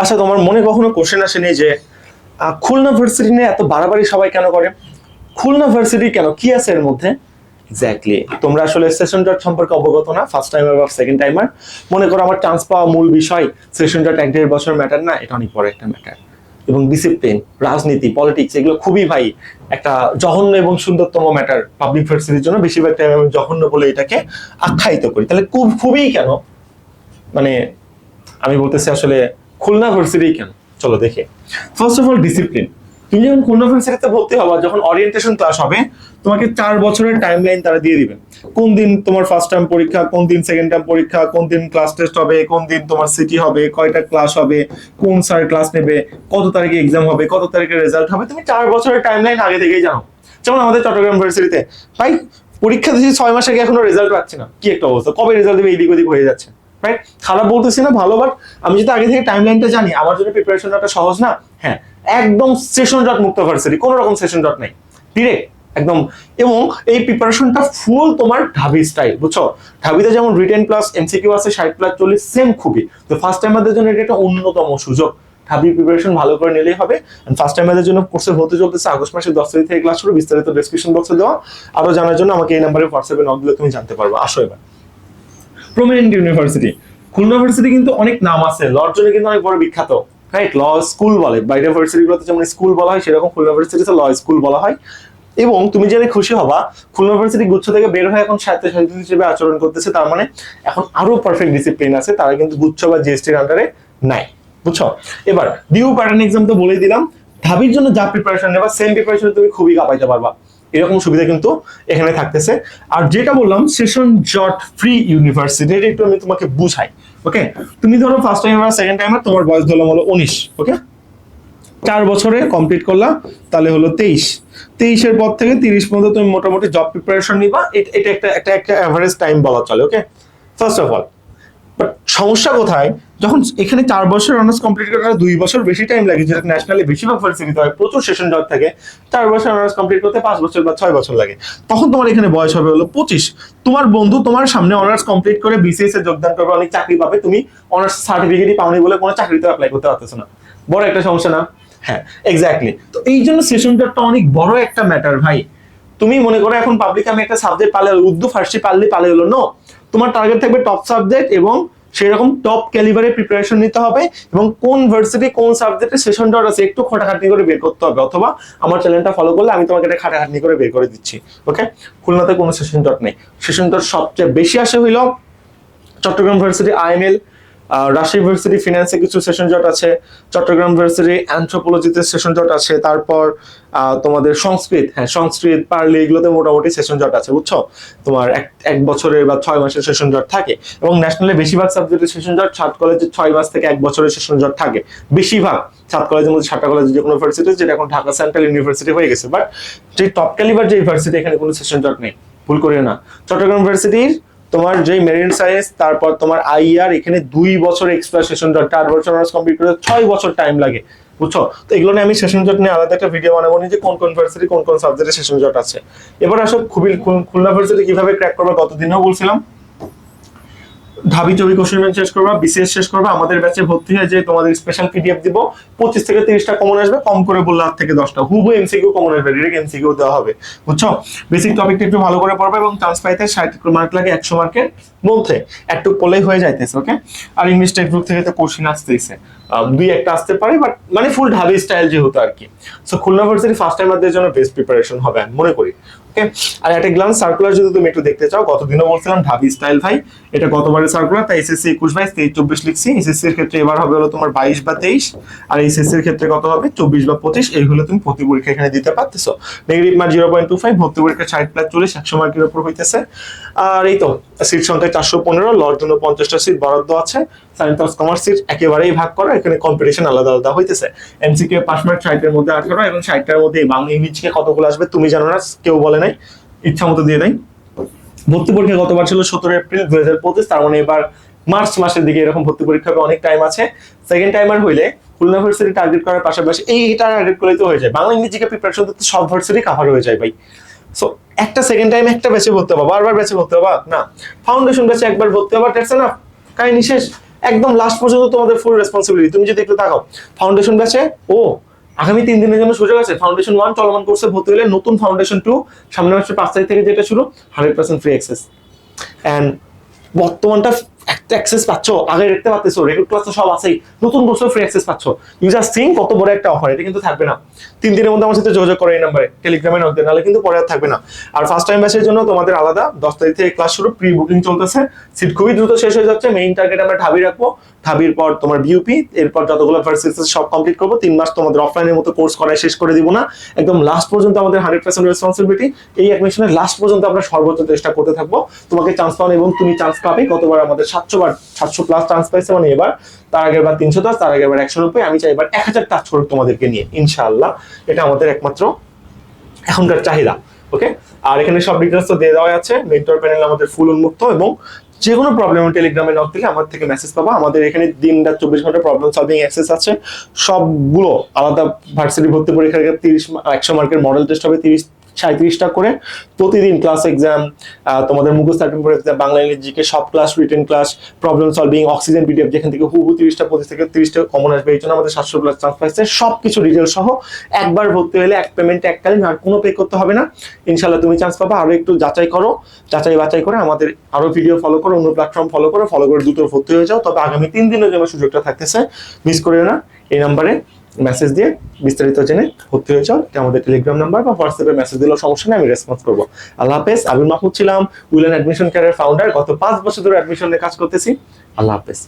আচ্ছা তোমার মনে কখনো কোশ্চেন আসেনি যে খুলনা ভার্সিটি নিয়ে এত বাড়াবাড়ি সবাই কেন করে? খুলনা ভার্সিটি কেন? কি আছে এর মধ্যে? এক্স্যাক্টলি তোমরা আসলে সেশন ডট সম্পর্কে অবগত না ফার্স্ট টাইমার বা সেকেন্ড টাইমার মনে করো আমার চান্স পাওয়া মূল বিষয় সেশন ডট এক দেড় বছর ম্যাটার না, এটা অনেক বড় একটা ম্যাটার এবং ডিসিপ্লিন রাজনীতি পলিটিক্স এগুলো খুবই ভাই একটা জঘন্য এবং সুন্দরতম ম্যাটার পাবলিক ভার্সিটির জন্য, বেশিরভাগ টাইম আমি জঘন্য বলে এটাকে আখ্যায়িত করি। তাহলে খুব, খুবই কেন? মানে আমি বলতেছি আসলে খুলনা ভার্সিটি কেন? চলো দেখে। ফার্স্ট অফ অল ডিসিপ্লিন তুমি যখন খুলনা ভার্সিটিতে ভর্তি হবা, যখন অরিয়েন্টেশন ক্লাস হবে, তোমাকে চার বছরের টাইম লাইন তারা দিয়ে দিবে। কোন দিন তোমার ফার্স্ট টাইম পরীক্ষা, কোন দিন সেকেন্ড টাইম পরীক্ষা, কোন দিন ক্লাস টেস্ট হবে, কোন দিন তোমার সিটি হবে, কয়টা ক্লাস হবে, কোন স্যার ক্লাস নেবে, কত তারিখে এক্সাম হবে, কত তারিখে রেজাল্ট হবে, তুমি চার বছরের টাইম লাইন আগে থেকেই জানো। যেমন আমাদের চট্টগ্রাম ভার্সিটিতে, ভাই, পরীক্ষা দিয়েছি ছয় মাস আগে এখনও রেজাল্ট পাচ্ছি না। কি একটা অবস্থা, কবে রেজাল্ট দেবে এদিক ওদিক হয়ে যাচ্ছে। রাইট খারাপ বলতেছি না, ভালো বাট আমি যদি আগে থেকে টাইম লাইনটা জানি, আমার জন্য প্রিপারেশনটা সহজ না? হ্যাঁ একদম সেশন ডট মুক্ত ভার্সিটি কোনো রকম সেশন ডট নাই। ডিরেক্ট একদম। এবং এই প্রিপারেশনটা ফুল তোমার ঢাবি স্টাইল বুঝছ? ঢাবিতে যেমন রিটেন প্লাস এমসিকিউ আছে, ষাট প্লাস চল্লিশ সেম খুবই। তো ফার্স্ট টাইমারদের জন্য এটা একটা অন্যতম সুযোগ। ঢাবি প্রিপারেশন ভালো করে নিলেই হবে। ফার্স্ট টাইমারদের জন্য কোর্সে হতে চলতেছে আগস্ট মাসের দশ তারিখ থেকে ক্লাস শুরু, বিস্তারিত ডেসক্রিপশন বক্সে দেওয়া। আরও জানার জন্য আমাকে এই নাম্বারে হোয়াটসঅ্যাপে নক দিলে তুমি জানতে পারবে। আসো এবার। প্রমিনেন্ট ইউনিভার্সিটি খুলনা ইউনিভার্সিটি কিন্তু অনেক নাম আছে। লর কিন্তু অনেক বড় বিখ্যাত। রাইট ল স্কুল বলে। বাইরের ভার্সিটিগুলোতে যেমন স্কুল বলা হয়, সেরকম খুলনা ইউনিভার্সিটিতে ল স্কুল বলা হয়। এবং তুমি জেনে খুশি হবা, খুলনা ইউনিভার্সিটি গুচ্ছ থেকে বের হয়ে এখন সাহিত্য হিসেবে আচরণ করতেছে। তার মানে এখন আরও পারফেক্ট ডিসিপ্লিন আছে। তারা কিন্তু গুচ্ছ বা জিএসটির আন্ডারে নাই। বুঝছ? এবার ডিউ প্যাটার্ন এক্সাম তো বলেই দিলাম। ঢাবির জন্য যা প্রিপারেশন নেবা সেম প্রিপারেশন তুমি খুবই কাপাইতে পারবা। এরকম সুবিধা কিন্তু এখানে থাকতেছে। আর যেটা বললাম সেশন জট ফ্রি ইউনিভার্সিটি এটা একটু আমি তোমাকে বুঝাই ওকে তুমি ধরো ফার্স্ট টাইম আর সেকেন্ড টাইম তোমার বয়স ধরলাম হলো উনিশ ওকে চার বছরে কমপ্লিট করলা, তাহলে হলো তেইশ। তেইশের পর থেকে তিরিশ পর্যন্ত তুমি মোটামুটি জব প্রিপারেশন নিবা। এট- একটা একটা একটা অ্যাভারেজ টাইম বলা চলে ওকে ফার্স্ট অফ অল সমস্যা কোথায়? যখন এখানে চার বছর অনার্স কমপ্লিট করতে দুই বছর বেশি টাইম লাগে, যেটা ন্যাশনালি বেশিরভাগ ভার্সিটিতে হয়, প্রচুর সেশন জব থাকে, চার বছর অনার্স কমপ্লিট করতে পাঁচ বছর বা ছয় বছর লাগে। তখন তোমার এখানে বয়স হবে হলো পঁচিশ। তোমার বন্ধু তোমার সামনে অনার্স কমপ্লিট করে বিসিএস এ যোগদান করবে, অনেক চাকরি পাবে, তুমি অনার্স সার্টিফিকেটই পাওনি বলে কোনো চাকরিতে অ্যাপ্লাই করতে পারতেছো না। বড় একটা সমস্যা না? হ্যাঁ এক্স্যাক্টলি তো এই জন্য সেশন জবটা অনেক বড় একটা ম্যাটার ভাই। তুমি মনে করো এখন পাবলিক আমি একটা সাবজেক্ট পালে, উর্দু, ফার্সি পারলে পালে হলো নো তোমার টার্গেট থাকবে টপ সাবজেক্ট এবং সেরকম টপ ক্যালিবারে প্রিপারেশন নিতে হবে এবং কোন ভার্সিটি কোন সাবজেক্টে সেশন ডট আছে একটু খাটাখাটনি করে বের করতে হবে অথবা আমার চ্যানেলটা ফলো করলে আমি তোমাকে এটা খাটাখাটনি করে বের করে দিচ্ছি ওকে খুলনাতে কোনো সেশন ডট নেই। সেশন ডট সবচেয়ে বেশি আসে হইল Chittagong varsity IML Rajshahi varsity ফিনান্সে কিছু সেশন জট আছে, চট্টগ্রাম ভার্সিটি অ্যান্থ্রোপোলজিতে সেশন জট আছে, তারপর তোমাদের সংস্কৃত হ্যাঁ সংস্কৃত, পারলে এগুলোতে মোটামুটি সেশন জট আছে, বুঝছ? তোমার এক এক বছরের বা ছয় মাসের সেশন জট থাকে এবং ন্যাশনালে বেশিরভাগ সাবজেক্টের সেশন জট সাত কলেজে ছয় মাস থেকে এক বছরের সেশন জট থাকে। বেশিরভাগ সাত কলেজের মধ্যে সাতটা কলেজে যে কোনো ভার্সিটি যেটা এখন ঢাকা সেন্ট্রাল ইউনিভার্সিটি হয়ে গেছে বাট যে টপ ক্যালিবার যে ইউনিভার্সিটি এখানে কোনো সেশন জট নেই, ভুল করিও না। চট্টগ্রাম ইউনিভার্সিটির তোমার যে মেরিন সায়েন্স তারপর তোমার আইআর, এখানে দুই বছর এক্সট্রা সেশন জট চার বছর অনার্স কমপ্লিট করে ছয় বছর টাইম লাগে, বুঝছ? তো এগুলো নিয়ে আমি সেশন জট নিয়ে আলাদা একটা ভিডিও বানাবো যে কোন কোন ভার্সিটি কোন কোন সাবজেক্টে সেশন জট আছে। এবার আসো, খুবই খুলনা ভার্সিটি কীভাবে ক্র্যাক করবে, গতদিনও বলছিলাম। ঢাবি চবি কোশ্চেন ব্যাংক শেষ করবা, বিসিএস শেষ করবা, আমাদের ব্যাচে ভর্তি হয়ে যে তোমাদের স্পেশাল পিডিএফ দিব। পঁচিশ থেকে তিরিশটা কমন আসবে, কম করে বললে আট থেকে দশটা। হুবু এমসিকিউ কমন আসবে ডিরেক্ট এমসিকিউ দেওয়া হবে। বুঝছ? বেসিক টপিকটা একটু ভালো করে পড়বে এবং চান্স পাইতে ষাট মার্ক লাগে একশো মার্কের মধ্যে। একটু পড়লেই হয়ে যাইতেছে ওকে আর ইংলিশ টেক্সট বুক থেকে তো কোশ্চেন আসতেইছে। দুই একটা আসতে পারে বাট মানে ফুল ঢাবি স্টাইল যেহেতু আর কি। সো খুলনা ভার্সিটি ফার্স্ট টাইমারদের জন্য বেস্ট প্রিপারেশন হবে, আমি মনে করি। ওকে আর একটা গ্লান্স সার্কুলার যদি তুমি একটু দেখতে চাও, গতদিনও বলছিলাম ঢাবি স্টাইল ভাই, এটা গতবারের সার্কুলার তাই এসএসসি একুশ বাইশ তেইশ চব্বিশ লিখছি। এসএসসি এর ক্ষেত্রে এবার হবে হলো তোমার বাইশ বা তেইশ, আর এইচএসসি এর ক্ষেত্রে কত হবে? চব্বিশ বা পঁচিশ এইগুলো তুমি প্রতি পরীক্ষা এখানে দিতে পারতেছো। Negative mark zero point two five ভর্তি পরীক্ষা ষাট প্লাস চল্লিশ, একশো মার্কের উপর হইতেছে। আর এই তো সিট সংখ্যা চারশো পনেরো লর জন্য পঞ্চাশটা সিট বরাদ্দ আছে। সায়েন্স অফ কমার্স সিট একেবারেই ভাগ করা, এখানে কম্পিটিশন আলাদা আলাদা হইতেছে। এমসিকে পাস মার্ক ষাটের মধ্যে আঠারো, এবং ষাটটার মধ্যে বাংলা ইংলিশকে কতগুলো আসবে তুমি জানো না, কেউ বলে নাই। ইচ্ছা মতো দিয়ে দেয় ভর্তি পরীক্ষা গতবার ছিল সতেরো এপ্রিল দুই হাজার পঁচিশ, তার মানে এবার মার্চ মাসের দিকে এরকম ভর্তি পরীক্ষা হবে, অনেক টাইম আছে। সেকেন্ড টাইমার হইলে খুলনা ভার্সিটি টার্গেট করার পাশাপাশি এই এটা টার্গেট করলে তো হয়ে যায়। বাংলা ইংরেজিকে প্রিপারেশন তো সব ভার্সিটি কাভার হয়ে যায় ভাই। সো একটা সেকেন্ড টাইম একটা ব্যাচে ভর্তি হবা, বারবার ব্যাচে ভর্তি হবা, না। ফাউন্ডেশন ব্যাচে একবার ভর্তি হবা টেটস না কাহিনী শেষ। একদম লাস্ট পর্যন্ত তোমাদের ফুল রেসপন্সিবিলিটি তুমি যদি একটু তাকাও ফাউন্ডেশন ব্যাচে ও, আগামী তিন দিনের জন্য সুযোগ আছে। ফাউন্ডেশন ওয়ান চলমান কোর্সে ভর্তি হলে নতুন ফাউন্ডেশন টু সামনের মাসের পাঁচ তারিখ থেকে যেটা ছিল hundred percent free access and বর্তমানটা access পাচ্ছ, আগে দেখতে পাচ্ছ রেকর্ড ক্লাস তো সব আছেই। নতুন বছর ফ্রি অ্যাক্সেস পাচ্ছ। ইউজার সিং কত বড় একটা অফার এটা কিন্তু থাকবে না। তিন দিনের মধ্যে আমার সাথে যোগাযোগ করো এই নাম্বারে টেলিগ্রামে নক নাহলে কিন্তু পরে আর থাকবে না। আর ফার্স্ট টাইম ব্যাচের জন্য তোমাদের আলাদা, দশ তারিখ থেকে ক্লাস শুরু প্রি বুকিং চলতেছে। সিট খুবই দ্রুত শেষ হয়ে যাচ্ছে মেইন টার্গেট আমরা রাখব। ঢাবির পর তোমার বিউপি এরপর যতগুলো সব কমপ্লিট করব। তিন মাস তোমাদের অফলাইনের মতো কোর্স করায় শেষ করে দিব না। একদম লাস্ট পর্যন্ত আমাদের হান্ড্রেড পার্সেন্ট রেসপন্সিবিলিটি এই অ্যাডমিশনের লাস্ট পর্যন্ত আমরা সর্বোচ্চ চেষ্টা করতে থাকব। তোমাকে চান্স পাও এবং তুমি চান্স পাবে গতবার আমাদের সাতশো বার সাতশো প্লাস চান্স পাইছে মানে এবার, তার আগের বার তিনশো দশ, তার আগের বার একশো নব্বই আমি চাই এবার এক হাজার টাচ করুক তোমাদেরকে নিয়ে, ইনশাআল্লাহ। এটা আমাদের একমাত্র এখনকার চাহিদা ওকে আর এখানে সব ডিটেলস তো দিয়ে দেওয়া আছে। মেন্টর প্যানেল আমাদের ফুল উন্মুক্ত এবং যে কোনো প্রবলেম টেলিগ্রামে নক দিলে আমার থেকে মেসেজ পাবো। আমাদের এখানে দিন রাত চব্বিশ ঘণ্টা প্রবলেম সলভিং অ্যাক্সেস আছে। সবগুলো আলাদা ভার্সিটি ভর্তি পরীক্ষার তিরিশ, একশো মার্কের মডেল টেস্ট হবে, তিরিশ সাঁত্রিশটা করে প্রতিদিন ক্লাস এক্সাম তোমাদের মুখস্থ সার্টিফিকেট এক্সাম বাংলা ইংরেজি জিকে সব class written class problem solving oxygen PDF যেখান থেকে হু হু তিরিশটা, পঁচিশ থেকে তিরিশটা কমন আসবে, এই জন্য আমাদের সাতশো প্লাস চান্স পাইছে সব কিছু ডিটেল সহ একবার ভর্তি হলে এক পেমেন্ট এককালীন, আর কোনো পে করতে হবে না। ইনশাল্লাহ তুমি চান্স পাবা আরও একটু যাচাই করো, যাচাই বাছাই করে আমাদের আরও ভিডিও ফলো করো, অন্য প্ল্যাটফর্ম ফলো করো ফলো করে দ্রুত ভর্তি হয়ে যাও। তবে আগামী তিন দিনের জন্য সুযোগটা থাকতেছে মিস করিও না, এই নাম্বারে মেসেজ দিয়ে বিস্তারিত জেনে ভর্তি হয়ে যাও। আমাদের টেলিগ্রাম নাম্বার বা হোয়াটসঅ্যাপে মেসেজ দিলেও সমস্যা নেই, আমি রেসপন্স করব। আল্লাহ হাফেজ, আবির মাহমুদ ছিলাম, উইলেন অ্যাডমিশন কেয়ারের ফাউন্ডার গত পাঁচ বছর ধরে অ্যাডমিশন নিয়ে কাজ করতেছি। আল্লাহ হাফেজ।